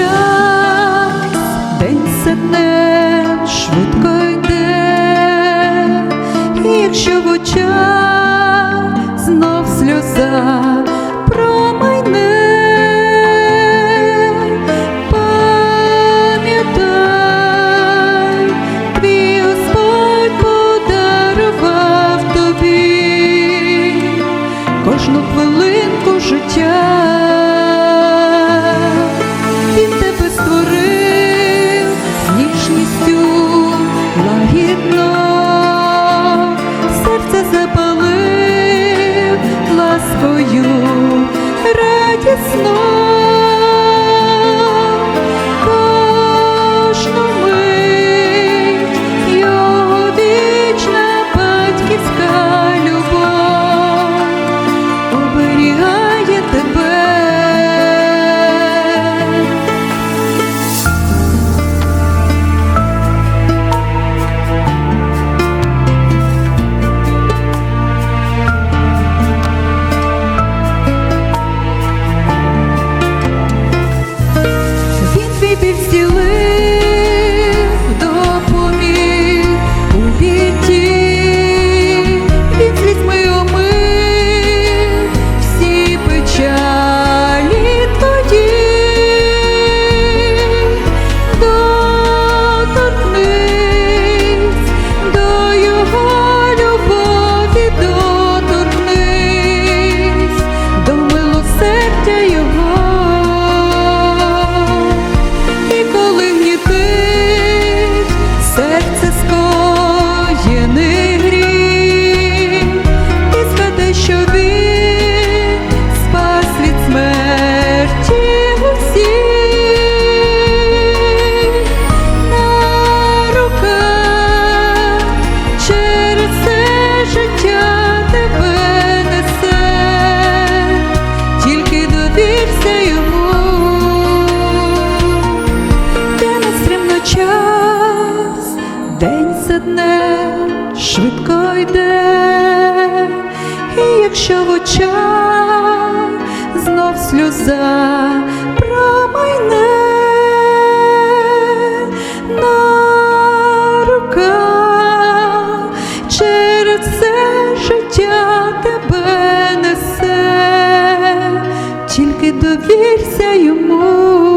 час, день за днем швидко йде, якщо в очах знов сльоза промайне, пам'ятай, твій Господь подарував тобі кожну хвилинку життя. Швидко йде, і якщо в очах знов сльоза промайне на руках через все життя тебе несе, тільки довірся йому.